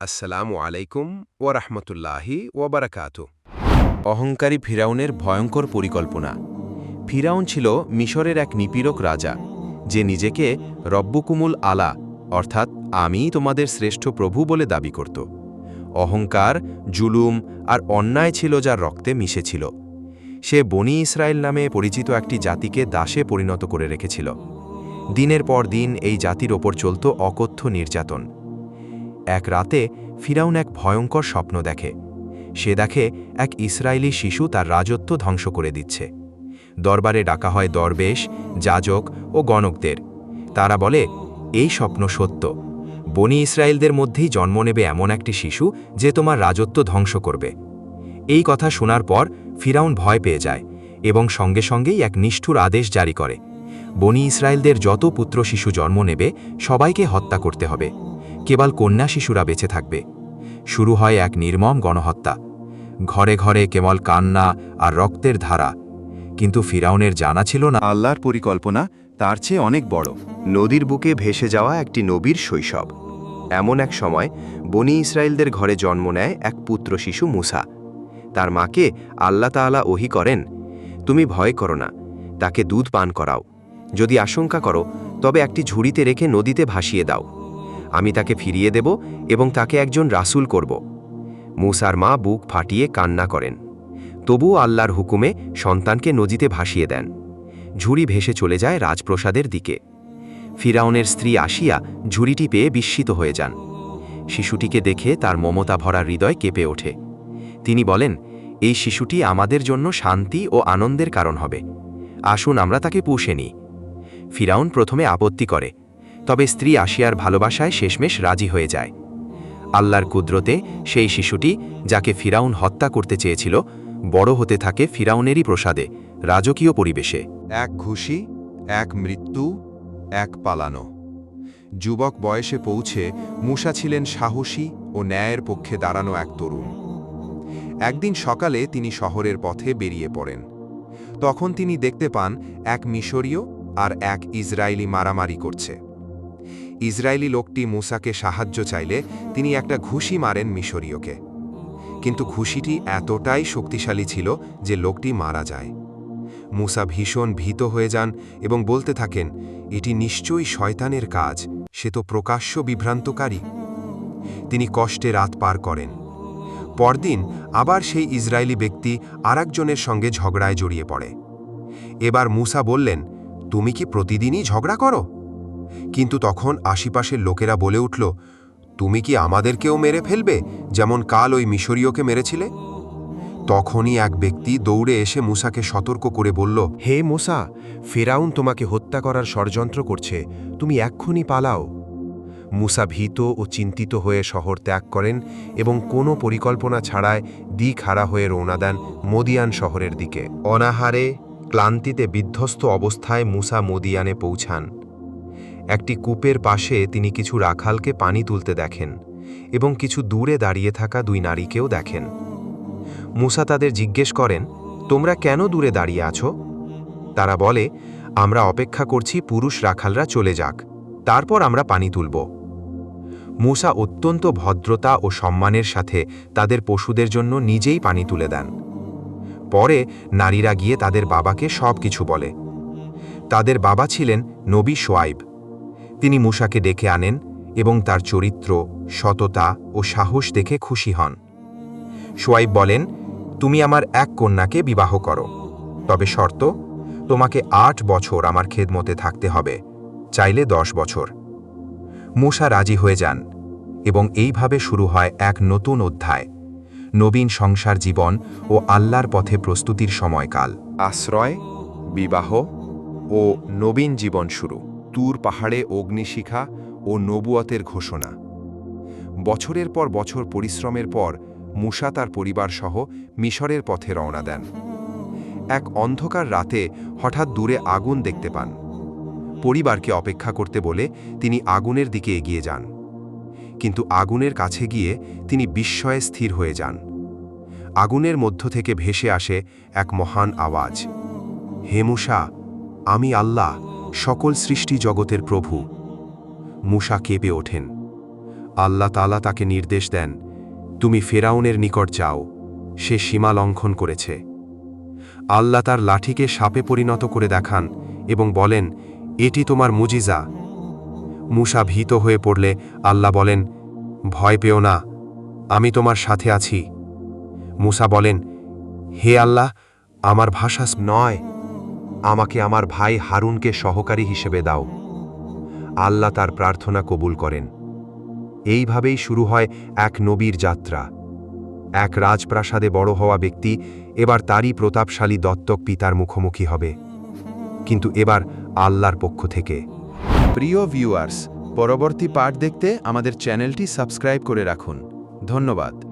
আসসালামু আলাইকুম ওয়া রাহমাতুল্লাহি ওয়া বারাকাতু অহংকারী ফিরাউনের ভয়ঙ্কর পরিকল্পনা। ফিরাউন ছিল মিশরের এক নিপীড়ক রাজা, যে নিজেকে রব্বুকুমুল আলা, অর্থাৎ আমি তোমাদের শ্রেষ্ঠ প্রভু বলে দাবি করত। অহংকার, জুলুম আর অন্যায় ছিল যার রক্তে মিশেছিল। সে বনি ইসরায়েল নামে পরিচিত একটি জাতিকে দাসে পরিণত করে রেখেছিল। দিনের পর দিন এই জাতির ওপর চলত অকথ্য নির্যাতন। এক রাতে ফিরাউন এক ভয়ঙ্কর স্বপ্ন দেখে। সে দেখে এক ইসরায়েলি শিশু তার রাজত্ব ধ্বংস করে দিচ্ছে। দরবারে ডাকা হয় দরবেশ, যাজক ও গণকদের। তারা বলে, এই স্বপ্ন সত্য। বনি ইসরায়েলদের মধ্যেই জন্ম নেবে এমন একটি শিশু যে তোমার রাজত্ব ধ্বংস করবে। এই কথা শোনার পর ফিরাউন ভয় পেয়ে যায় এবং সঙ্গে সঙ্গেই এক নিষ্ঠুর আদেশ জারি করে। বনি ইসরায়েলদের যত পুত্র শিশু জন্ম নেবে, সবাইকে হত্যা করতে হবে। কেবল কন্যা শিশুরা বেঁচে থাকবে। শুরু হয় এক নির্মম গণহত্যা। ঘরে ঘরে কেবল কান্না আর রক্তের ধারা। কিন্তু ফিরাউনের জানা ছিল না। আল্লাহর পরিকল্পনা তার চেয়ে অনেক বড়। নদীর বুকে ভেসে যাওয়া একটি নবীর শৈশব। এমন এক সময় বনি ইসরায়েলদের ঘরে জন্ম নেয় এক পুত্র শিশু মুসা। তার মাকে আল্লাহ তাআলা ওহি করেন, তুমি ভয় করো না, তাকে দুধ পান করাও। যদি আশঙ্কা করো, তবে একটি ঝুড়িতে রেখে নদীতে ভাসিয়ে দাও। আমি তাকে ফিরিয়ে দেব এবং তাকে একজন রাসূল করব। মুসার মা বুক ফাটিয়ে কান্না করেন। তবুও আল্লাহর হুকুমে সন্তানকে নদীতে ভাসিয়ে দেন। ঝুড়ি ভেসে চলে যায় রাজপ্রসাদের দিকে। ফিরাউনের স্ত্রী আসিয়া ঝুড়িটি পেয়ে বিস্মিত হয়ে যান। শিশুটিকে দেখে তার মমতা ভরা হৃদয় কেঁপে ওঠে। তিনি বলেন, এই শিশুটি আমাদের জন্য শান্তি ও আনন্দের কারণ হবে। আসুন আমরা তাকে পুষে নিই। ফিরাউন প্রথমে আপত্তি করে তবে স্ত্রী আসিয়ার ভালোবাসায় শেষমেশ রাজি হয়ে যায়। আল্লাহর কুদরতে সেই শিশুটি, যাকে ফিরাউন হত্যা করতে চেয়েছিল, বড় হতে থাকে ফিরাউনেরই প্রসাদে, রাজকীয় পরিবেশে। এক ঘুষি, এক মৃত্যু, এক পালানো। যুবক বয়সে পৌঁছে মুসা ছিলেন সাহসী ও ন্যায়ের পক্ষে দাঁড়ানো এক তরুণ। একদিন সকালে তিনি শহরের পথে বেরিয়ে পড়েন। তখন তিনি দেখতে পান এক মিশরীয় আর এক ইসরায়েলি মারামারি করছে। ইসরায়েলি লোকটি মুসাকে সাহায্য চাইলে তিনি একটা ঘুষি মারেন মিশরীয়কে। কিন্তু ঘুষিটি এতটাই শক্তিশালী ছিল যে লোকটি মারা যায়। মুসা ভীষণ ভীত হয়ে যান এবং বলতে থাকেন, এটি নিশ্চয়ই শয়তানের কাজ, সে তো প্রকাশ্য বিভ্রান্তকারী। তিনি কষ্টে রাত পার করেন। পরদিন আবার সেই ইসরায়েলি ব্যক্তি আরেকজনের সঙ্গে ঝগড়ায় জড়িয়ে পড়ে। এবার মুসা বললেন, তুমি কি প্রতিদিনই ঝগড়া করো? কিন্তু তখন আশিপাশের লোকেরা বলে উঠল, তুমি কি আমাদেরকেও মেরে ফেলবে, যেমন কাল ওই মিশরীয়কে মেরেছিলে? তখনই এক ব্যক্তি দৌড়ে এসে মুসাকে সতর্ক করে বলল, হে মোসা, ফেরাউন তোমাকে হত্যা করার ষড়যন্ত্র করছে, তুমি এক্ষুনি পালাও। মুসা ভীত ও চিন্তিত হয়ে শহর ত্যাগ করেন এবং কোনো পরিকল্পনা ছাড়ায় দিক হারা হয়ে রওনা দেন মদিয়ান শহরের দিকে। অনাহারে, ক্লান্তিতে বিধ্বস্ত অবস্থায় মুসা মদিয়ানে পৌঁছান। একটি কূপের পাশে তিনি কিছু রাখালকে পানি তুলতে দেখেন এবং কিছু দূরে দাঁড়িয়ে থাকা দুই নারীকেও দেখেন। মুসা তাদের জিজ্ঞেস করেন, তোমরা কেন দূরে দাঁড়িয়ে আছো? তারা বলে, আমরা অপেক্ষা করছি পুরুষ রাখালরা চলে যাক, তারপর আমরা পানি তুলব। মুসা অত্যন্ত ভদ্রতা ও সম্মানের সাথে তাদের পশুদের জন্য নিজেই পানি তুলে দেন। পরে নারীরা গিয়ে তাদের বাবাকে সব কিছু বলে। তাদের বাবা ছিলেন নবী সোয়াইব। তিনি মুসাকে ডেকে আনেন এবং তার চরিত্র, সততা ও সাহস দেখে খুশি হন। সোয়াইব বলেন, তুমি আমার এক কন্যাকে বিবাহ করো। তবে শর্ত, তোমাকে আট বছর আমার খেদমতে থাকতে হবে, চাইলে দশ বছর। মুসা রাজি হয়ে যান এবং এইভাবে শুরু হয় এক নতুন অধ্যায়, নবীন সংসার জীবন ও আল্লাহর পথে প্রস্তুতির সময়কাল। আশ্রয়, বিবাহ ও নবীন জীবন শুরু। তুর পাহাড়ে অগ্নিশিখা ও নবুয়তের ঘোষণা। বছরের পর বছর পরিশ্রমের পর মুসা তার পরিবারসহ মিশরের পথে রওনা দেন। এক অন্ধকার রাতে হঠাৎ দূরে আগুন দেখতে পান। পরিবারকে অপেক্ষা করতে বলে তিনি আগুনের দিকে এগিয়ে যান। কিন্তু আগুনের কাছে গিয়ে তিনি বিস্ময়ে স্থির হয়ে যান। আগুনের মধ্য থেকে ভেসে আসে এক মহান আওয়াজ। হে মুসা, আমি আল্লাহ। সকল সৃষ্টি জগতের প্রভু। মুসা কেঁপে ওঠেন। আল্লাহ তালা তাকে নির্দেশ দেন, তুমি ফেরাউনের নিকট যাও, সে সীমা লঙ্ঘন করেছে। আল্লাহ তার লাঠিকে সাপে পরিণত করে দেখান এবং বলেন, এটি তোমার মুজিজা। মুসা ভীত হয়ে পড়লে আল্লাহ বলেন, ভয় পেও না, আমি তোমার সাথে আছি। মুসা বলেন, হে আল্লাহ, আমার ভাষা নয়। আমাকে আমার ভাই হারুনকে সহকারী হিসেবে দাও। আল্লাহ তার প্রার্থনা কবুল করেন। এইভাবেই শুরু হয় এক নবীর যাত্রা। এক রাজপ্রাসাদে বড় হওয়া ব্যক্তি এবার তারই প্রতাপশালী দত্তক পিতার মুখোমুখি হবে। কিন্তু এবার আল্লাহর পক্ষ থেকে। প্রিয় ভিউয়ার্স, পরবর্তী পার্ট দেখতে আমাদের চ্যানেলটি সাবস্ক্রাইব করে রাখুন। ধন্যবাদ।